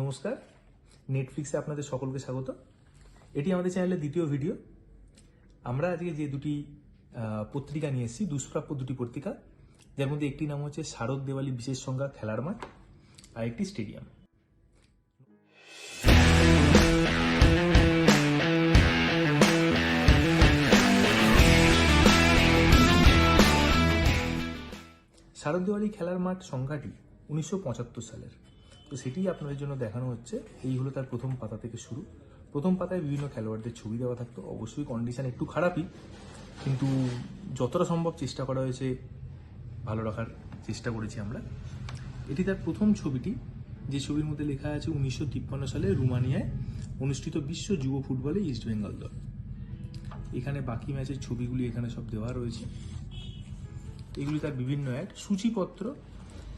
নমস্কার। নেটফ্লিক্সে আপনাদের সকলকে স্বাগত। এটি আমাদের চ্যানেলের দ্বিতীয় ভিডিও। আমরা আজকে যে দুটি পত্রিকা নিয়ে এসেছি, দুষ্প্রাপ্য দুটি পত্রিকা, যার মধ্যে একটি নাম হচ্ছে শারদ দেওয়ালি বিশেষ সংজ্ঞা খেলার মাঠ আর একটি স্টেডিয়াম। শারদ দেওয়ালি খেলার মাঠ সংখ্যাটি উনিশশো সালের। তো সেটি আপনাদের জন্য দেখানো হচ্ছে। এই হলো তার প্রথম পাতা থেকে শুরু। প্রথম পাতায় বিভিন্ন খেলোয়াড়দের ছবি দেওয়া থাকতো। অবশ্যই কন্ডিশন একটু খারাপই, কিন্তু যতটা সম্ভব চেষ্টা করা হয়েছে, ভালো রাখার চেষ্টা করেছি আমরা। এটি তার প্রথম ছবিটি। যে ছবির মধ্যে লেখা আছে, উনিশশো তিপ্পান্ন সালে রুমানিয়ায় অনুষ্ঠিত বিশ্ব যুব ফুটবলে ইস্ট বেঙ্গল দল। এখানে বাকি ম্যাচের ছবিগুলি এখানে সব দেওয়া রয়েছে। এগুলি তার বিভিন্ন অ্যাড সূচিপত্র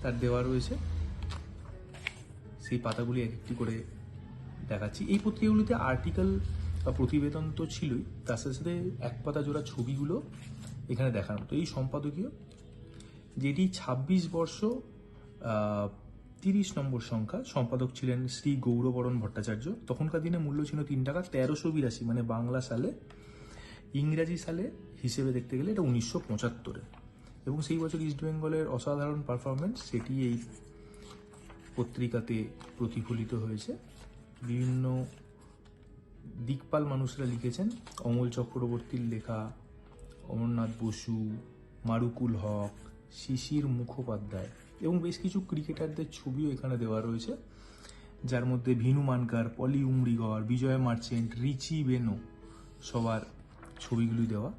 তার দেওয়া রয়েছে। সেই পাতাগুলি এক একটি করে দেখাচ্ছি। এই পত্রিকাগুলিতে আর্টিকেল বা প্রতিবেদন তো ছিলই, তার সাথে সাথে এক পাতা জোড়া ছবিগুলো এখানে দেখানো। তো এই সম্পাদকীয়, যেটি ছাব্বিশ বর্ষ তিরিশ নম্বর সংখ্যা, সম্পাদক ছিলেন শ্রী গৌরবরণ ভট্টাচার্য। তখনকার দিনে মূল্য ছিল তিন টাকা, তেরোশো বিরাশি মানে বাংলা সালে, ইংরাজি সালে হিসেবে দেখতে গেলে এটা উনিশশো পঁচাত্তরে। এবং সেই বছর ইস্ট বেঙ্গলের অসাধারণ পারফরমেন্স সেটি এই পত্রিকাতে প্রতিফলিত হয়েছে। বিভিন্ন দিকপাল মানুষরা লিখেছেন। অমল চক্রবর্তীর লেখা, অমরনাথ বসু, মারুকুল হক, শিশির মুখোপাধ্যায় এবং বেশ কিছু ক্রিকেটারদের ছবিও এখানে দেওয়া রয়েছে। যার মধ্যে ভিনু মানকার, পলি উমরিগর, বিজয় মার্চেন্ট, রিচি বেনো সবার ছবিগুলি দেওয়া।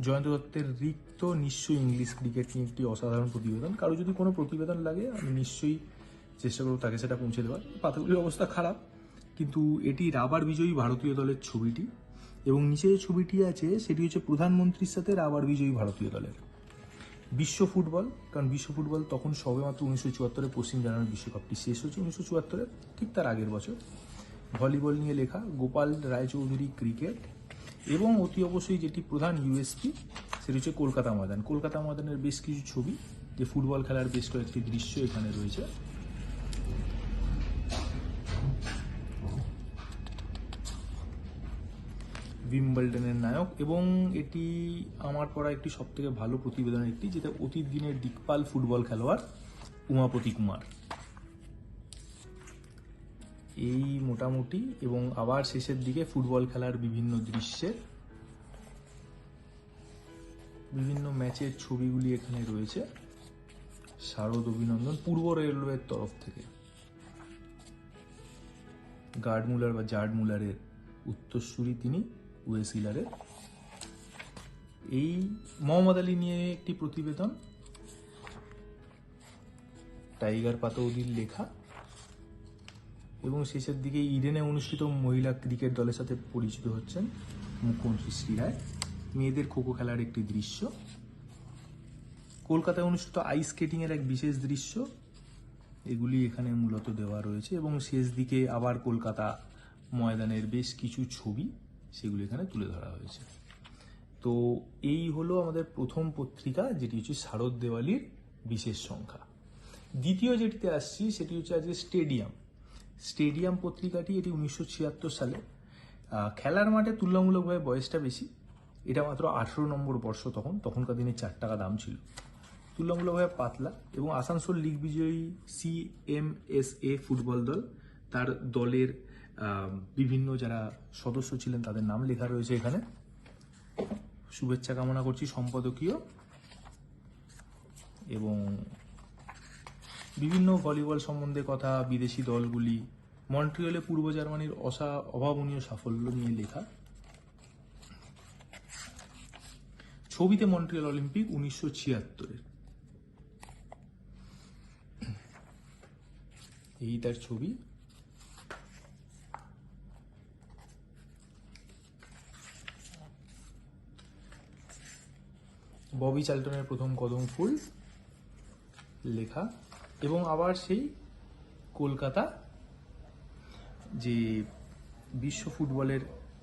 জয়ন্ত দত্তের রিক্ত নিশ্চয়ই ইংলিশ ক্রিকেট নিয়ে একটি অসাধারণ প্রতিবেদন। কারও যদি কোনো প্রতিবেদন লাগে, আমি নিশ্চয়ই চেষ্টা করব তাকে সেটা পৌঁছে দেওয়ার। পাতাগুলির অবস্থা খারাপ, কিন্তু এটি রাবার বিজয়ী ভারতীয় দলের ছবিটি এবং নিচে যে ছবিটি আছে, সেটি হচ্ছে প্রধানমন্ত্রীর সাথে রাবার বিজয়ী ভারতীয় দলের। বিশ্ব ফুটবল, কারণ বিশ্ব ফুটবল তখন সবেমাত্র উনিশশো চুয়াত্তরে পশ্চিম জার্মানির বিশ্বকাপটি শেষ হয়েছে, উনিশশো চুয়াত্তরে ঠিক তার আগের বছর। ভলিবল নিয়ে লেখা, গোপাল রায়চৌধুরী ক্রিকেট এবং অতি অবশ্যই যেটি প্রধান ইউএসপি সেটি হচ্ছে কলকাতা ময়দান। কলকাতা ময়দানের বেশ কিছু ছবি, যে ফুটবল খেলার বেশ কয়েকটি দৃশ্য এখানে রয়েছে। উইম্বলডনের নায়ক এবং এটি আমার পড়া একটি সব থেকে ভালো প্রতিবেদনের একটি, যেটা অতীত দিনের দিকপাল ফুটবল খেলোয়াড় উমাপতি কুমার। এই মোটামুটি এবং আবার শেষের দিকে ফুটবল খেলার বিভিন্ন দৃশ্যের বিভিন্ন ম্যাচের ছবিগুলি এখানে রয়েছে। শারদ অভিনন্দন পূর্ব রেলওয়ের তরফ থেকে। গার্ড মুলার বা জার্ড মুলারের উত্তরসূরি তিনি ওয়েসিলারের এই মোহাম্মদ আলী নিয়ে একটি প্রতিবেদন। টাইগার পাতৌদির লেখা। এবং শেষের দিকে ইডেনে অনুষ্ঠিত মহিলা ক্রিকেট দলের সাথে পরিচিত হচ্ছেন মুখ্যমন্ত্রী শ্রী রায়। মেয়েদের খোখো খেলার একটি দৃশ্য। কলকাতায় অনুষ্ঠিত আইস স্কেটিং এর এক বিশেষ দৃশ্য। এগুলি এখানে মূলত দেওয়া রয়েছে। এবং শেষ দিকে আবার কলকাতা ময়দানের বেশ কিছু ছবি। সেগুলি এখানে তুলে ধরা হয়েছে। তো এই হলো আমাদের প্রথম পত্রিকা, যেটি হচ্ছে শারদ দেওয়ালির বিশেষ সংখ্যা। দ্বিতীয় যেটিতে আসছি, সেটি হচ্ছে আজকে স্টেডিয়াম। স্টেডিয়াম পত্রিকাটি এটি উনিশশো ছিয়াত্তর সালে। খেলার মাঠে তুলনামূলকভাবে বয়সটা বেশি। এটা মাত্র আঠেরো নম্বর বর্ষ তখন, তখনকার দিনে চার টাকা দাম ছিল। তুলনামূলকভাবে পাতলা এবং আসানসোল লিগ বিজয়ী C M S A football দল তার দলের বিভিন্ন যারা সদস্য ছিলেন তাদের নাম লেখা রয়েছে এখানে। শুভেচ্ছা কামনা করছি সম্পাদকীয় এবং বিভিন্ন ভলিবল সম্বন্ধে কথা, বিদেশি দলগুলি, মন্ট্রিয়লে পূর্ব জার্মানির অসা অভাবনীয় সাফল্য নিয়ে লেখা। ছবিতে মন্ট্রিয়াল অলিম্পিক উনিশশো ছিয়াত্তরের। এই তার ছবি। ববি চাল্টনের প্রথম কদম ফুল লেখা এবং আবার সেই কলকাতা যে বিশ্ব ফুটবলের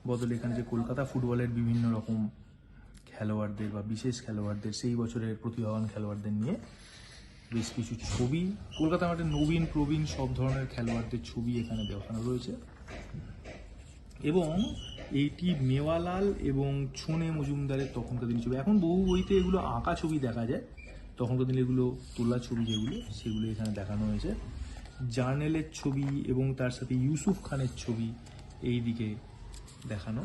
বদলে এখানে যে কলকাতা ফুটবলের বিভিন্ন রকম খেলোয়াড়দের বা বিশেষ খেলোয়াড়দের, সেই বছরের প্রতিভাবান খেলোয়াড়দের নিয়ে বেশ কিছু ছবি, কলকাতা মাঠে নবীন, প্রবীণ সব ধরনের খেলোয়াড়দের ছবি এখানে দেখানো রয়েছে। এবং এইটি মেওয়ালাল এবং ছোনে মজুমদারের তখনকার দিনের ছবি। এখন বহু বইতে এগুলো আঁকা ছবি দেখা যায়। তখনকার দিনে এগুলো তোলা ছবি যেগুলো, সেগুলো এখানে দেখানো হয়েছে। জার্নেলের ছবি এবং তার সাথে ইউসুফ খানের ছবি এই দিকে দেখানো।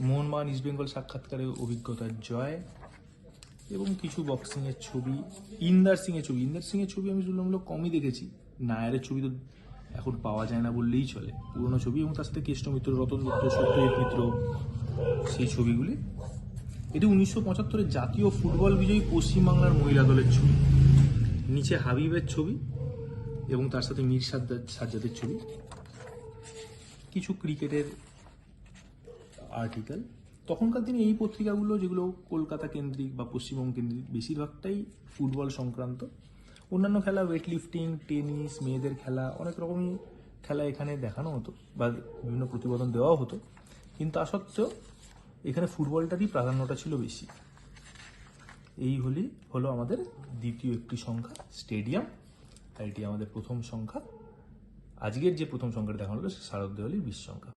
মোহনবাগান ইস্ট বেঙ্গল সাক্ষাৎকারের অভিজ্ঞতার জয় এবং কিছু বক্সিংয়ের ছবি, ইন্দার সিংয়ের ছবি। ইন্দার সিংয়ের ছবি আমি তুলনামূলক কমই দেখেছি। নায়ারের ছবি তো এখন পাওয়া যায় না বললেই চলে। পুরোনো ছবি এবং তার সাথে কৃষ্ণ মিত্র রতন মিত্র, সত্যজিৎ মিত্র, সেই ছবিগুলি। এটি উনিশশো পঁচাত্তরের জাতীয় ফুটবল বিজয়ী পশ্চিমবাংলার মহিলা দলের ছবি। নিচে হাবিবের ছবি এবং তার সাথে মীর সাজ্জাদ সাজ্জাদের ছবি। কিছু ক্রিকেটের আর্টিকেল তখনকার দিনে এই পত্রিকাগুলো যেগুলো কলকাতা কেন্দ্রিক বা পশ্চিমবঙ্গ কেন্দ্রিক, বেশিরভাগটাই ফুটবল সংক্রান্ত। অন্যান্য খেলা ওয়েট লিফটিং টেনিস মেয়েদের খেলা, অনেক রকমই খেলা এখানে দেখানো হতো বা বিভিন্ন প্রতিবেদন দেওয়াও হতো। কিন্তু তা সত্ত্বেও এখানে ফুটবলটারই প্রাধান্যটা ছিল বেশি। এই হলি, হলো আমাদের দ্বিতীয় একটি সংখ্যা, স্টেডিয়াম। আর এটি আমাদের প্রথম সংখ্যা। আজকের যে প্রথম সংখ্যাটা দেখানো হলো শারদ দেওয়ালির বিশ সংখ্যা।